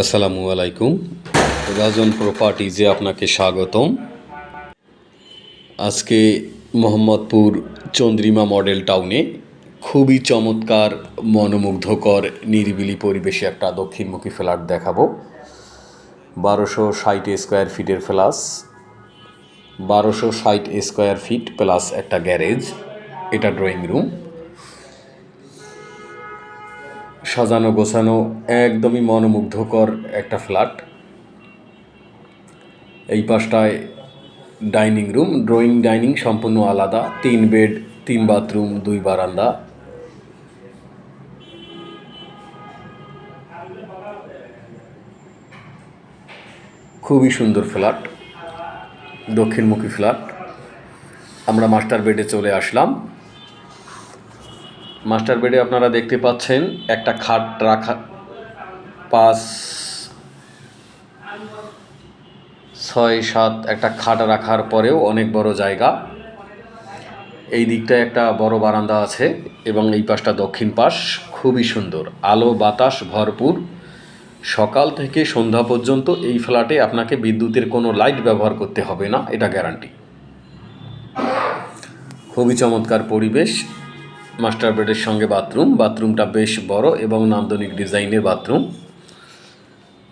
আসসালামু আলাইকুম। রাজন প্রপার্টিজে আপনাকে স্বাগতম। আজকে মোহাম্মদপুর চন্দ্রিমা মডেল টাউনে খুবই চমৎকার, মনোমুগ্ধকর, নিরিবিলি পরিবেশে একটা দক্ষিণমুখী ফ্ল্যাট দেখাবো। বারোশো ষাট স্কোয়ার ফিটের ফ্ল্যাস বারোশো ষাট স্কোয়ার ফিট প্লাস একটা গ্যারেজ এটা ড্রয়িং রুম সাজানো গোছানো একদমই মনোমুগ্ধকর একটা ফ্ল্যাট। এই পাশটায় ডাইনিং রুম, ড্রয়িং ডাইনিং সম্পূর্ণ আলাদা, তিন বেড, তিন বাথরুম, দুই বারান্দা। খুবই সুন্দর ফ্ল্যাট, দক্ষিণমুখী ফ্ল্যাট। আমরা মাস্টার বেডে চলে আসলাম। মাস্টার বেডে আপনারা দেখতে পাচ্ছেন একটা খাট রাখা, পাঁচ, ছয়, সাত, একটা খাট রাখার পরেও অনেক বড় জায়গা। এই দিকটায় একটা বড় বারান্দা আছে এবং এই পাশটা দক্ষিণ পাশ, খুবই সুন্দর। আলো, বাতাস ভরপুর। সকাল থেকে সন্ধ্যা পর্যন্ত এই ফ্ল্যাটে আপনাকে বিদ্যুতের কোনো লাইট ব্যবহার করতে হবে না, এটা গ্যারান্টি। খুবই চমৎকার পরিবেশ। মাস্টার বেডের সঙ্গে বাথরুম। বাথরুমটা বেশ বড় এবং নান্দনিক ডিজাইনের বাথরুম।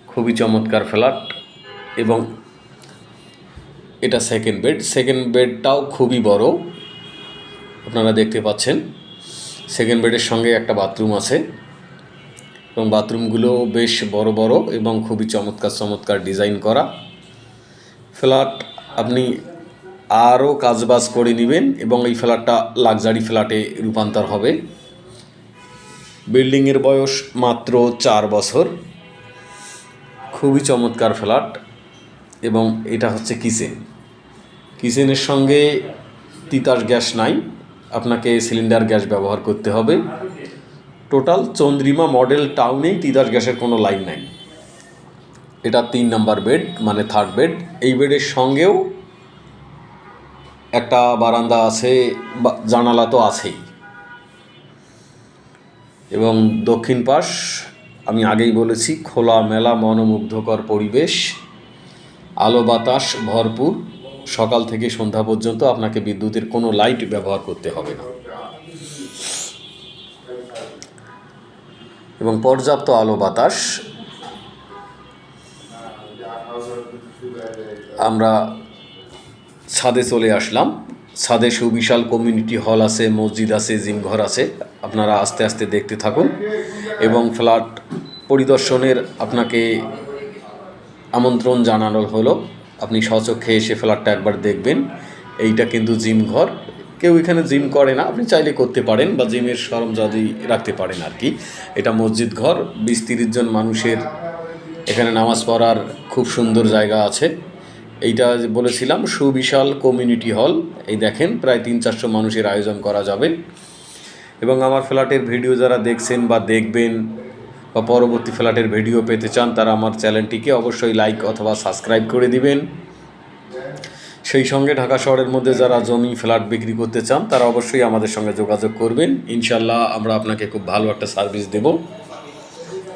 খুবই চমৎকার ফ্ল্যাট এবং এটা সেকেন্ড বেড সেকেন্ড বেডটাও খুবই বড়। আপনারা দেখতে পাচ্ছেন সেকেন্ড বেডের সঙ্গে একটা বাথরুম আছে এবং বাথরুমগুলো বেশ বড় বড় এবং খুবই চমৎকার চমৎকার ডিজাইন করা। ফ্ল্যাট আপনি আরও কাজবাজ করে নেবেন এবং এই ফ্ল্যাটটা লাক্সারি ফ্ল্যাটে রূপান্তর হবে। বিল্ডিংয়ের বয়স মাত্র চার বছর। খুবই চমৎকার ফ্ল্যাট এবং এটা হচ্ছে কিচেন। কিচেনের সঙ্গে তিতাস গ্যাস নাই, আপনাকে সিলিন্ডার গ্যাস ব্যবহার করতে হবে। টোটাল চন্দ্রিমা মডেল টাউনেই তিতাস গ্যাসের কোনো লাইন নাই। এটা তিন নাম্বার বেড মানে থার্ড বেড। এই বেডের সঙ্গেও একটা বারান্দা আছে জানালা তো আছেই। এবং দক্ষিণ পাশ, আমি আগেই বলেছি, খোলা, মেলা, মনোমুগ্ধকর পরিবেশ, আলো বাতাস ভরপুর। সকাল থেকে সন্ধ্যা পর্যন্ত আপনাকে বিদ্যুতের কোনো লাইট ব্যবহার করতে হবে না। এবং পর্যাপ্ত আলো বাতাস। আমরা ছাদে চলে আসলাম। ছাদে সুবিশাল কমিউনিটি হল আছে, মসজিদ আছে, জিমঘর আছে। আপনারা আস্তে আস্তে দেখতে থাকুন। এবং ফ্ল্যাট পরিদর্শনের আপনাকে আমন্ত্রণ জানানো হলো। আপনি স্বচক্ষে এসে ফ্ল্যাটটা একবার দেখবেন। এইটা কিন্তু জিম ঘর কেউ এখানে জিম করে না, আপনি চাইলে করতে পারেন বা জিমের সরঞ্জাদি রাখতে পারেন আর কি। এটা মসজিদ ঘর বিশ তিরিশ জন মানুষের এখানে নামাজ পড়ার খুব সুন্দর জায়গা আছে। এইটা বলেছিলাম, সুবিশাল কমিউনিটি হল। এই দেখেন, প্রায় তিন চারশো মানুষের আয়োজন করা যাবে। এবং আমার ফ্ল্যাটের ভিডিও যারা দেখছেন বা দেখবেন বা পরবর্তী ফ্ল্যাটের ভিডিও পেতে চান, তারা আমার চ্যানেলটিকে অবশ্যই লাইক অথবা সাবস্ক্রাইব করে দিবেন। সেই সঙ্গে ঢাকা শহরের মধ্যে যারা জমি, ফ্ল্যাট বিক্রি করতে চান, তারা অবশ্যই আমাদের সঙ্গে যোগাযোগ করবেন। ইনশাল্লাহ আমরা আপনাকে খুব ভালো একটা সার্ভিস দেব।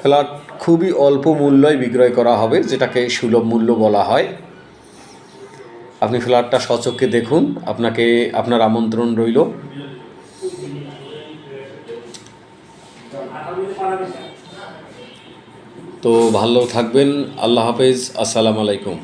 ফ্ল্যাট খুবই অল্প মূল্যয় বিক্রয় করা হবে, যেটাকে সুলভ মূল্য বলা হয়। আপনি ফ্ল্যাটটা সচক্ষে দেখুন, আপনাকে, আপনার আমন্ত্রণ রইল। তো ভালো থাকবেন, আল্লাহ হাফেজ, আসসালামু আলাইকুম।